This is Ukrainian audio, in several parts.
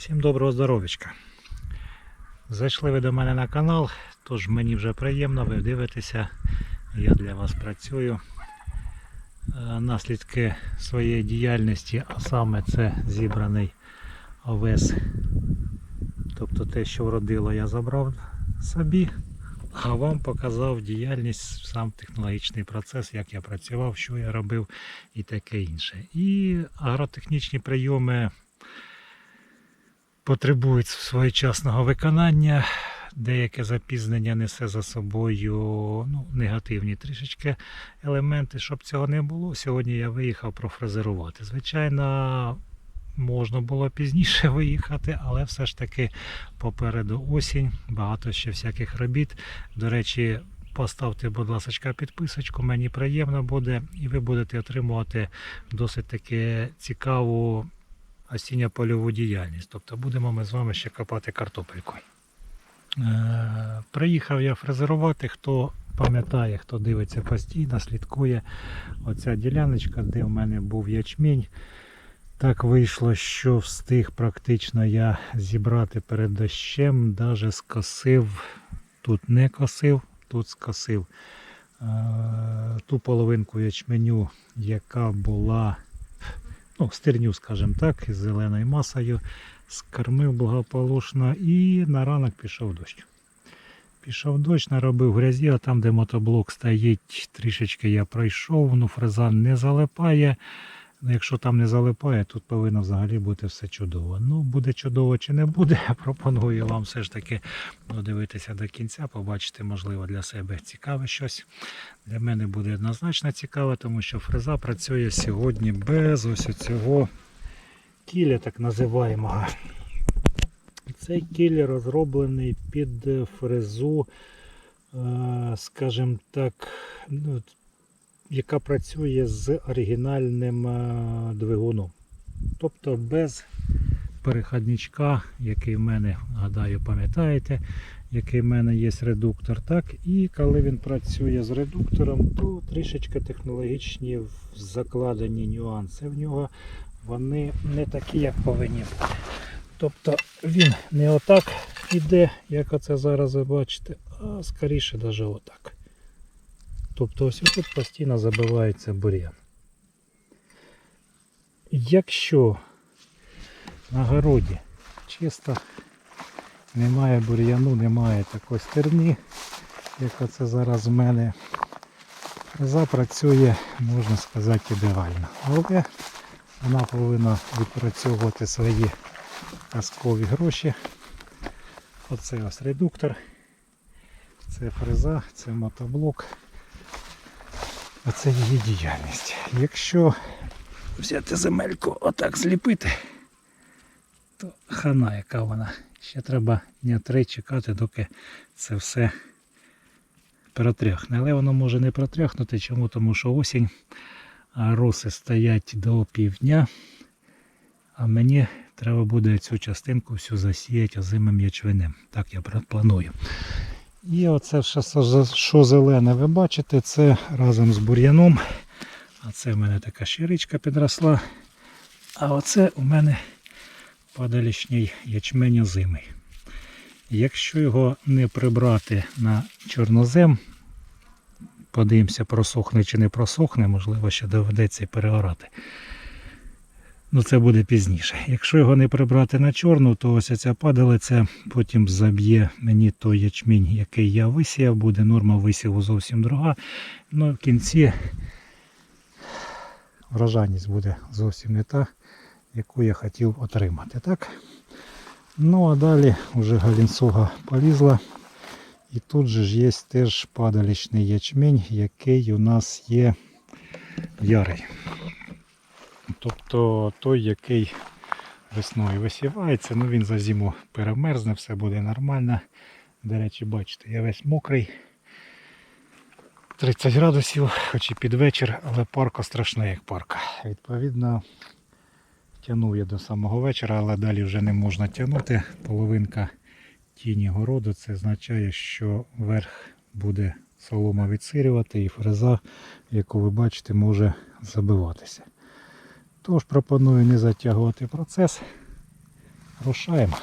Всім доброго здоров'ячка. Зайшли ви до мене на канал, тож мені вже приємно, ви дивитеся, я для вас працюю. Е, Наслідки своєї діяльності, а саме це зібраний овес. Тобто те, що вродило, я забрав собі, а вам показав діяльність, сам технологічний процес, як я працював, що я робив і таке інше. І агротехнічні прийоми потребують своєчасного виконання. Деяке запізнення несе за собою ну, негативні трішечки елементи. Щоб цього не було, сьогодні я виїхав профрезерувати. Звичайно, можна було пізніше виїхати, але все ж таки попереду осінь, багато ще всяких робіт. До речі, поставте, будь ласка, підписочку, мені приємно буде, і ви будете отримувати досить таки цікаву осінньо-польову діяльність. Тобто будемо ми з вами ще копати картопельку. Е, приїхав я фрезерувати, хто пам'ятає, хто дивиться постійно, слідкує. Оця діляночка, де в мене був ячмінь. Так вийшло, що встиг практично я зібрати перед дощем, навіть скосив, тут не косив, тут скосив е, ту половинку ячменю, яка була ну, стерню, скажімо так, з зеленою масою, скормив благополучно і на ранок пішов дощ. Пішов дощ, наробив грязі, а там, де мотоблок стоїть, трішечки я пройшов, ну фреза не залипає. Ну, Якщо там не залипає, тут повинно взагалі бути все чудово. Ну, буде чудово чи не буде, пропоную вам все ж таки додивитися до кінця, побачити, можливо, для себе цікаве щось. Для мене буде однозначно цікаве, тому що фреза працює сьогодні без ось цього кіля, так називаємого. Цей кіль розроблений під фрезу, е, скажімо так, ну, яка працює з оригінальним е, двигуном. Тобто без переходничка, який в мене, гадаю, пам'ятаєте, який в мене є редуктор. так І коли він працює з редуктором, то трішечки технологічні закладені нюанси в нього, вони не такі, як повинні бути. Тобто він не отак іде, як оце зараз ви бачите, а скоріше навіть отак. Тобто ось тут постійно забивається бур'ян. Якщо на городі чисто немає бур'яну, немає такої стерні, як оце зараз в мене, фреза працює, можна сказати, ідеально. Але вона повинна відпрацьовувати свої казкові гроші. Оце ось редуктор, це фреза, це мотоблок. Оце її діяльність. Якщо взяти земельку отак зліпити, то хана яка вона. Ще треба дня три чекати, доки це все протряхне. Але воно може не протряхнути. Чому? Тому що осінь, а роси стоять до півдня, а мені треба буде цю частинку всю засіяти озимим ячвинем. Так я планую. І оце все, що зелене ви бачите, це разом з бур'яном. А це в мене така щиричка підросла. А оце у мене падалішній ячмень озимий. Якщо його не прибрати на чорнозем, подивимося, просохне чи не просохне, можливо, ще доведеться і переорати. Ну це буде пізніше. Якщо його не прибрати на чорну, то ось ця падалиця потім заб'є мені той ячмінь, який я висіяв, буде норма висіву зовсім друга. Ну в кінці врожайність буде зовсім не та, яку я хотів отримати. так? Ну а далі вже галінцуга полізла. І тут же ж є теж падалічний ячмінь, який у нас є ярий. Тобто той, який весною висівається, ну він за зиму перемерзне, все буде нормально. До речі, бачите, я весь мокрий. 30 градусів, хоч і під вечір, але парка страшна, як парка. Відповідно, тягнув я до самого вечора, але далі вже не можна тягнути. Половинка тіні городу, це означає, що верх буде солома відсирювати і фреза, яку ви бачите, може забиватися. Тож пропоную не затягувати процес, Рушаємо.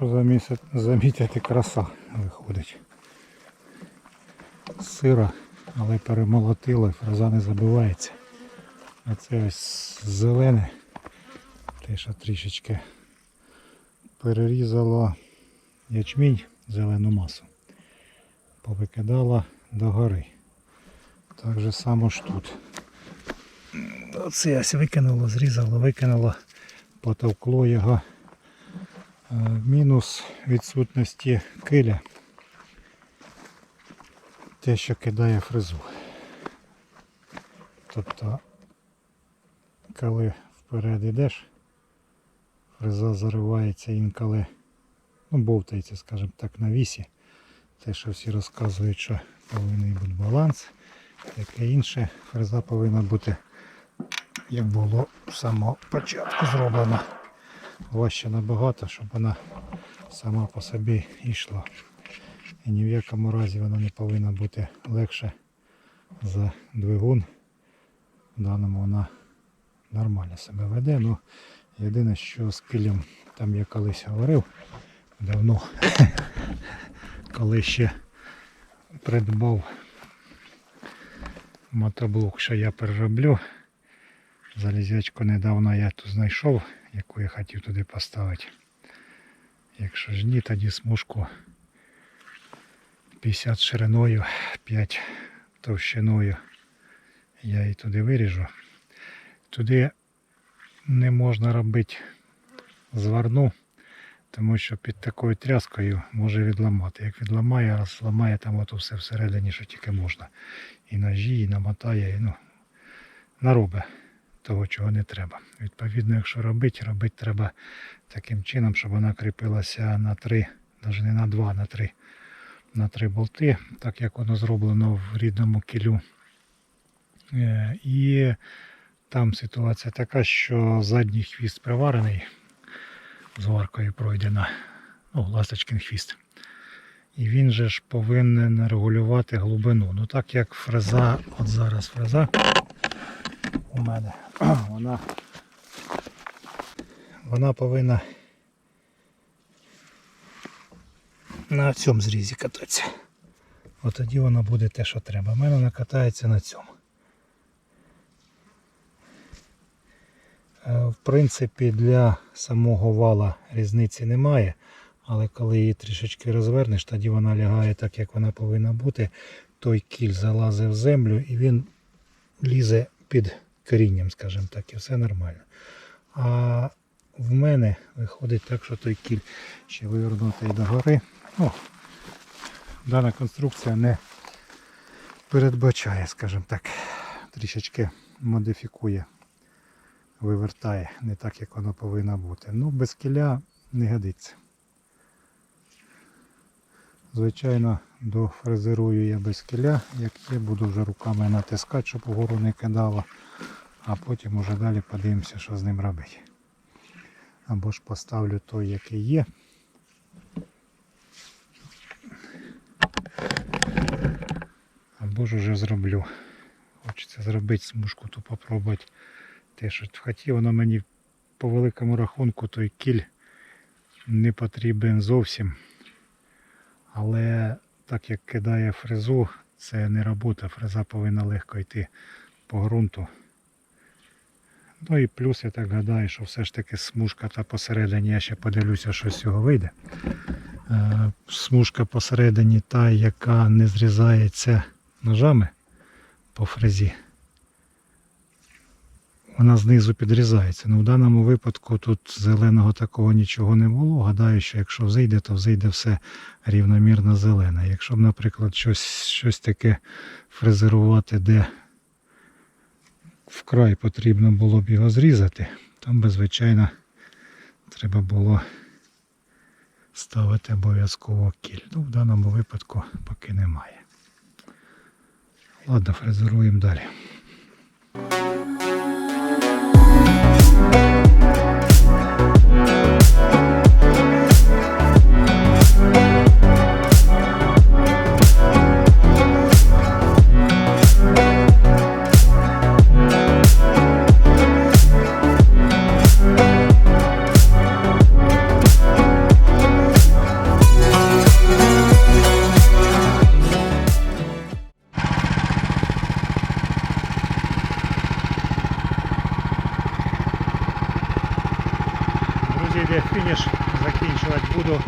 Замісити, замітити краса виходить. Сира, але перемолотило і фреза не забивається. А це ось зелене, те, що трішечки перерізало ячмінь, зелену масу. Повикидала до гори. Так же само ж тут. Оце ось викинуло, зрізало, викинуло, потовкло його. Е, Мінус відсутності киля. Те, що кидає фрезу. Тобто, коли вперед йдеш, фреза заривається інколи, ну, бовтається, скажімо так, на вісі. Те, що всі розказують, що повинен бути баланс, таке інше. Фреза повинна бути, як було з самого початку зроблено. Важче набагато, щоб вона сама по собі йшла. І ні в якому разі вона не повинна бути легше за двигун. В даному вона нормально себе веде. Ну, єдине, що з килем, там я колись говорив давно, коли ще придбав мотоблок, що я перероблю. Залізячку недавно я тут знайшов, яку я хотів туди поставити. Якщо ж ні, тоді смужку 50 шириною, 5 товщиною я її туди виріжу. Туди не можна робити зварну, тому що під такою тряскою може відламати. Як відламає, розламає там ото все всередині, що тільки можна. І ножі, і намотає, і ну, наробить того, чого не треба. Відповідно, якщо робити, робити треба таким чином, щоб вона кріпилася на три, навіть не на два, на три, на три болти, так як воно зроблено в рідному кілю. Е, І там ситуація така, що задній хвіст приварений, зваркою пройдена, ну, ласточкин хвіст. І він же ж повинен регулювати глибину. Ну так як фреза, от зараз фреза у мене, вона, вона повинна на цьому зрізі кататися. От тоді вона буде те, що треба. У мене вона катається на цьому. Е, В принципі, для самого вала різниці немає, але коли її трішечки розвернеш, тоді вона лягає так, як вона повинна бути. Той кіль залазить в землю і він лізе під корінням, скажімо так, і все нормально. А в мене виходить так, що той кіль ще вивернутий догори. Ну, дана конструкція не передбачає, скажімо так, трішечки модифікує вивертає не так, як воно повинно бути. Ну, без кіля не годиться. Звичайно, дофрезерую я без кіля, як є, буду вже руками натискати, щоб угору не кидало, а потім уже далі подивимося, що з ним робити. Або ж поставлю той, який є. Або ж уже зроблю. Хочеться зробити смужку, то попробувати те, що хотів, воно мені по великому рахунку той кіль не потрібен зовсім. Але так як кидає фрезу, це не робота. Фреза повинна легко йти по ґрунту. Ну і плюс я так гадаю, що все ж таки смужка та посередині, я ще подивлюся, що з цього вийде. Е, Смужка посередині та, яка не зрізається ножами по фрезі вона знизу підрізається. Ну, В даному випадку тут зеленого такого нічого не було. Гадаю, що якщо взійде, то взійде все рівномірно зелене. Якщо б, наприклад, щось щось таке фрезерувати, де вкрай потрібно було б його зрізати, там би, звичайно, треба було ставити обов'язково кіль. Ну, в даному випадку поки немає. Ладно, фрезеруємо далі. Буде фініш, закінчувати буду.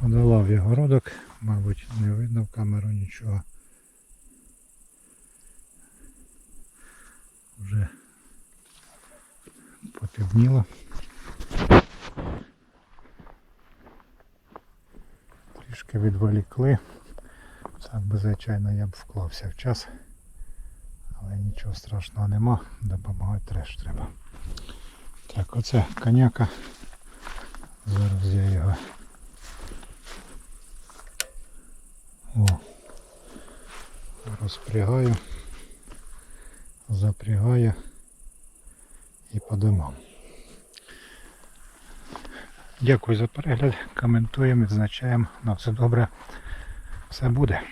Подолав я городок, мабуть, не видно в камеру нічого. Вже потемніло. Трішки відволікли. Так би, звичайно, я б вклався в час. Але нічого страшного нема, допомагати теж треба. Так, оце коняка. Зараз я його. О, розпрягаю, запрягаю і по домам. Дякую за перегляд, коментуємо, відзначаємо. На все добре. Все буде.